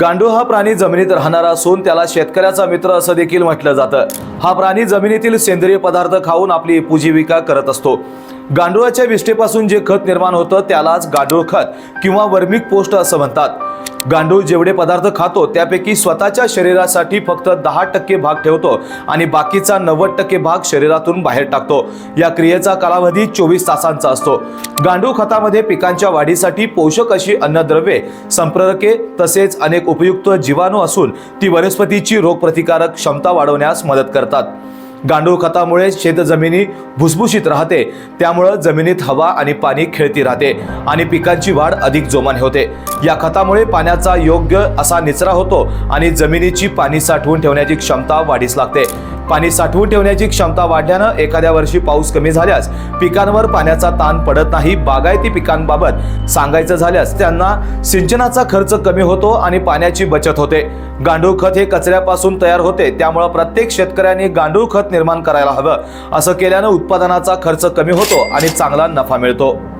गांडूळ हा प्राणी जमिनीत राहणारा असून त्याला शेतकऱ्याचा मित्र असं देखील म्हटलं जातं. हा प्राणी जमिनीतील सेंद्रिय पदार्थ खाऊन आपली उपजीविका करत असतो. गांडुळाच्या विष्ठेपासून जे खत निर्माण होतं त्यालाच गांडूळ खत किंवा वर्मिक पोस्ट असं म्हणतात. गांडूळ जेवढे पदार्थ खातो त्यापैकी स्वतःच्या शरीरासाठी फक्त दहा टक्के भाग ठेवतो आणि बाकीचा नव्वद टक्के भाग शरीरातून बाहेर टाकतो. या क्रियेचा कालावधी चोवीस तासांचा असतो. गांडूळ खतामध्ये पिकांच्या वाढीसाठी पोषक अशी अन्नद्रव्ये संप्रेरके तसेच अनेक उपयुक्त जीवाणू असून ती वनस्पतीची रोगप्रतिकारक क्षमता वाढवण्यास मदत करतात. गांडूळ खतामुळे शेतजमिनी भुसभुशीत राहते. त्यामुळं जमिनीत हवा आणि पाणी खेळती राहते आणि पिकांची वाढ अधिक जोमाने होते. या खतामुळे पाण्याचा योग्य असा निचरा होतो आणि जमिनीची पाणी साठवून ठेवण्याची क्षमता वाढीस लागते. पाणी साठवून ठेवण्याची क्षमता वाढल्यानं एखाद्या वर्षी पाऊस कमी झाल्यास पिकांवर पाण्याचा ताण पडत नाही. बागायती पिकांबाबत सांगायचं झाल्यास त्यांना सिंचनाचा खर्च कमी होतो आणि पाण्याची बचत होते. गांडूळ खत हे कचऱ्यापासून तयार होते त्यामुळं प्रत्येक शेतकऱ्याने गांडूळ खत निर्माण करायला हवं. असं केल्यानं उत्पादनाचा खर्च कमी होतो आणि चांगला नफा मिळतो.